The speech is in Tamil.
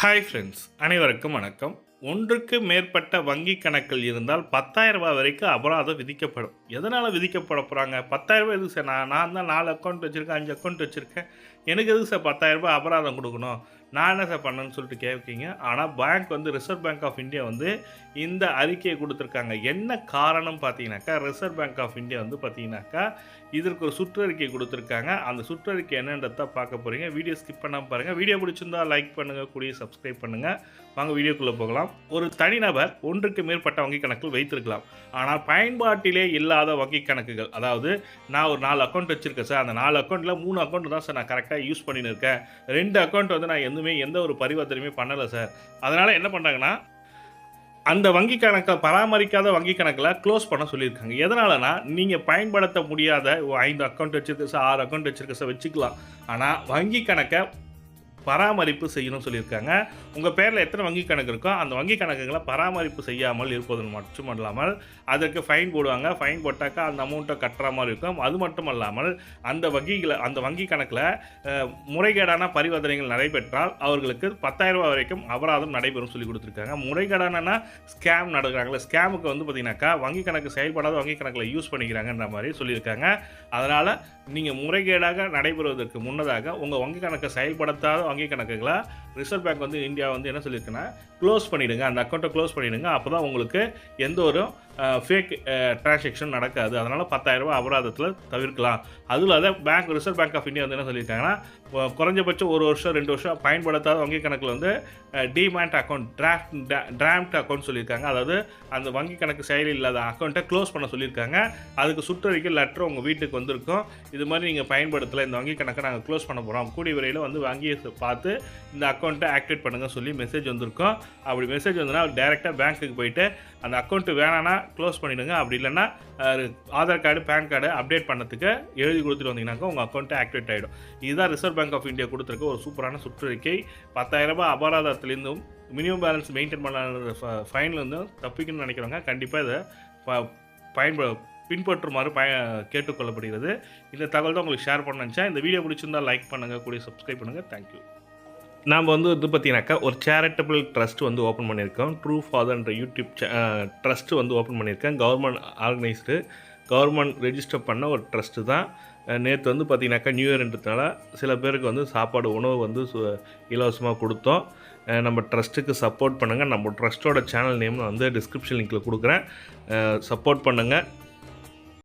ஹாய் ஃப்ரெண்ட்ஸ் அனைவருக்கும் வணக்கம். ஒன்றுக்கு மேற்பட்ட வங்கி கணக்கில் இருந்தால் 10000 ரூபாய் வரைக்கும் அபராதம் விதிக்கப்படும். எதனால் விதிக்கப்பட போகிறாங்க 10000 ரூபாய் எதுக்கு சார்? நான் நான் தான் நாலு அக்கௌண்ட் வச்சுருக்கேன் அஞ்சு அக்கௌண்ட் வச்சுருக்கேன். எனக்கு எதுக்கு சார் 10000 ரூபாய் அபராதம் கொடுக்கணும்? நான் என்ன சார் பண்ணேன்னு சொல்லிட்டு கேட்குறீங்க? ஆனால் பேங்க் வந்து ரிசர்வ் பேங்க் ஆஃப் இந்தியா வந்து இந்த அறிக்கையை கொடுத்துருக்காங்க. என்ன காரணம் பார்த்தீங்கன்னாக்கா ரிசர்வ் பேங்க் ஆஃப் இந்தியா வந்து பார்த்தீங்கன்னாக்கா இதற்கு ஒரு சுற்றறிக்கை கொடுத்துருக்காங்க. அந்த சுற்றறிக்கை என்னன்றதை பார்க்க போகிறீங்க வீடியோ ஸ்கிப் பண்ணாமல் பாருங்கள் வீடியோ பிடிச்சிருந்தா லைக் பண்ணுங்கள் கூடிய சப்ஸ்கிரைப் பண்ணுங்கள் வாங்க வீடியோக்குள்ளே போகலாம். ஒரு தனிநபர் ஒன்றுக்கு மேற்பட்ட வங்கி கணக்கில் வைத்திருக்கலாம். ஆனால் பயன்பாட்டிலே இல்லாத வங்கி கணக்குகள். அதாவது நான் ஒரு நாலு அக்கௌண்ட் வச்சுருக்கேன் சார். அந்த நாலு அக்கௌண்ட்டில் மூணு அக்கௌண்ட் தான் சார் நான் கரெக்டாக யூஸ் பண்ணின்னு இருக்கேன். ரெண்டு அக்கௌண்ட் வந்து நான் எந்த எதுவுமே எந்த ஒரு பரிவர்த்தனையுமே பண்ணலை சார். அதனால் என்ன பண்ணுறாங்கன்னா அந்த வங்கி கணக்கை பராமரிக்காத வங்கி கணக்கில் க்ளோஸ் பண்ண சொல்லியிருக்காங்க. எதனாலனா நீங்கள் பயன்படுத்த முடியாத ஐந்து அக்கௌண்ட் வச்சுருக்க சார் ஆறு அக்கௌண்ட் வச்சுருக்க சார் வச்சுக்கலாம். ஆனால் வங்கி கணக்கை பராமரிப்பு செய்யணும்னு சொல்லியிருக்காங்க. உங்கள் பேரில் எத்தனை வங்கி கணக்கு இருக்கோ அந்த வங்கி கணக்குகளை பராமரிப்பு செய்யாமல் இருப்பது மட்டும் அல்லாமல் அதற்கு ஃபைன் போடுவாங்க. ஃபைன் போட்டாக்கா அந்த அமௌண்ட்டை கட்டுற மாதிரி இருக்கும். அது மட்டும் அல்லாமல் அந்த வங்கிகளை அந்த வங்கி கணக்கில் முறைகேடான பரிவர்த்தனைகள் நடைபெற்றால் அவர்களுக்கு 10000 ரூபாய் வரைக்கும் அபராதம் நடைபெறும் சொல்லி கொடுத்துருக்காங்க. முறைகேடானா ஸ்கேம் நடக்கிறாங்களே ஸ்கேமுக்கு வந்து பார்த்தீங்கன்னாக்கா வங்கி கணக்கு செயல்படாத வங்கி கணக்கில் யூஸ் பண்ணிக்கிறாங்கன்ற மாதிரி சொல்லியிருக்காங்க. அதனால் நீங்கள் முறைகேடாக நடைபெறுவதற்கு முன்னதாக உங்கள் வங்கி கணக்கை செயல்படுத்தாத வங்கி கணக்குகளை ரிசர்வ் பேங்க் வந்து இந்தியா வந்து என்ன சொல்லியிருக்குன்னா க்ளோஸ் பண்ணிவிடுங்க அந்த அக்கௌண்ட்டை க்ளோஸ் பண்ணிவிடுங்க அப்போ தான் உங்களுக்கு எந்த ஒரு ஃபேக் டிரான்சாக்ஷன் நடக்காது. அதனால் பத்தாயிரரூபா அபராதத்தில் தவிர்க்கலாம். அதுவும் இல்லாத bank reserve bank of India வந்து என்ன சொல்லியிருக்காங்கன்னா குறைஞ்சபட்சம் ஒரு வருஷம் ரெண்டு வருஷம் பயன்படுத்தாத வங்கி கணக்கில் வந்து demat account draft draft account சொல்லியிருக்காங்க. அதாவது அந்த வங்கி கணக்கு செயலி இல்லாத அக்கௌண்ட்டை க்ளோஸ் பண்ண சொல்லியிருக்காங்க. அதுக்கு சுற்றறிக்கை லெட்டர் உங்கள் வீட்டுக்கு வந்திருக்கும். இது மாதிரி நீங்கள் பயன்படுத்தலை. இந்த வங்கி கணக்கை நாங்கள் க்ளோஸ் பண்ண போகிறோம் கூடிய விரைவில் வந்து வங்கியை பார்த்து இந்த அக்கௌண்ட்டை ஆக்டிவேட் பண்ணுங்க சொல்லி மெசேஜ் வந்திருக்கும். அப்படி மெசேஜ் வந்ததுன்னா டேரெக்டாக பேங்க்குக்கு போயிட்டு அந்த அக்கௌண்ட்டு வேணான்னா க்ளோஸ் பண்ணிவிடுங்க அப்படி இல்லைன்னா Aadhaar card PAN card update பண்ணதுக்கு எழுதி கொடுத்துட்டு வந்தீங்கன்னாக்கா உங்கள் அக்கௌண்ட்டு ஆக்டிவேட் ஆகிடும் இதுதான் ரிசர்வ் பேங்க் ஆஃப் இந்தியா கொடுத்துருக்க ஒரு சூப்பரான சுற்றறிக்கை. 10000 ரூபாய் அபராதத்துலேருந்தும் மினிமம் பேலன்ஸ் மெயின்டைன் பண்ண ஃபைன்லேருந்தும் தப்பிக்கணும்னு நினைக்கிறவங்க கண்டிப்பாக இதை ப- பயன்ப பின்பற்றுமாறு பய கேட்டுக்கொள்ளப்படுகிறது. இந்த தகவல் தான் உங்களுக்கு ஷேர் பண்ண நினச்சேன். இந்த வீடியோ பிடிச்சிருந்தா லைக் பண்ணுங்கள் கூடிய சப்ஸ்கிரைப் பண்ணுங்கள் தேங்க்யூ நாம் வந்து இது பார்த்தீங்கன்னாக்கா ஒரு சேரிட்டபிள் ட்ரஸ்ட் வந்து ஓப்பன் பண்ணியிருக்கோம். ட்ரூ ஃபாதர்ன்ற யூடியூப் ட்ரஸ்ட் வந்து ஓப்பன் பண்ணியிருக்கேன். கவர்மெண்ட் ஆர்கனைஸ்டு கவர்மெண்ட் ரெஜிஸ்டர் பண்ண ஒரு ட்ரஸ்ட்டு தான். நேற்று வந்து பார்த்தீங்கன்னாக்கா நியூ இயர்ன்றதுனால சில பேருக்கு வந்து சாப்பாடு உணவு வந்து இலவசமாக கொடுத்தோம். நம்ம ட்ரஸ்ட்டுக்கு சப்போர்ட் பண்ணுங்கள் நம்ம ட்ரஸ்ட்டோட சேனல் நேம் நான் வந்து டிஸ்கிரிப்ஷன் லிங்க்கில் கொடுக்குறேன். சப்போர்ட் பண்ணுங்கள்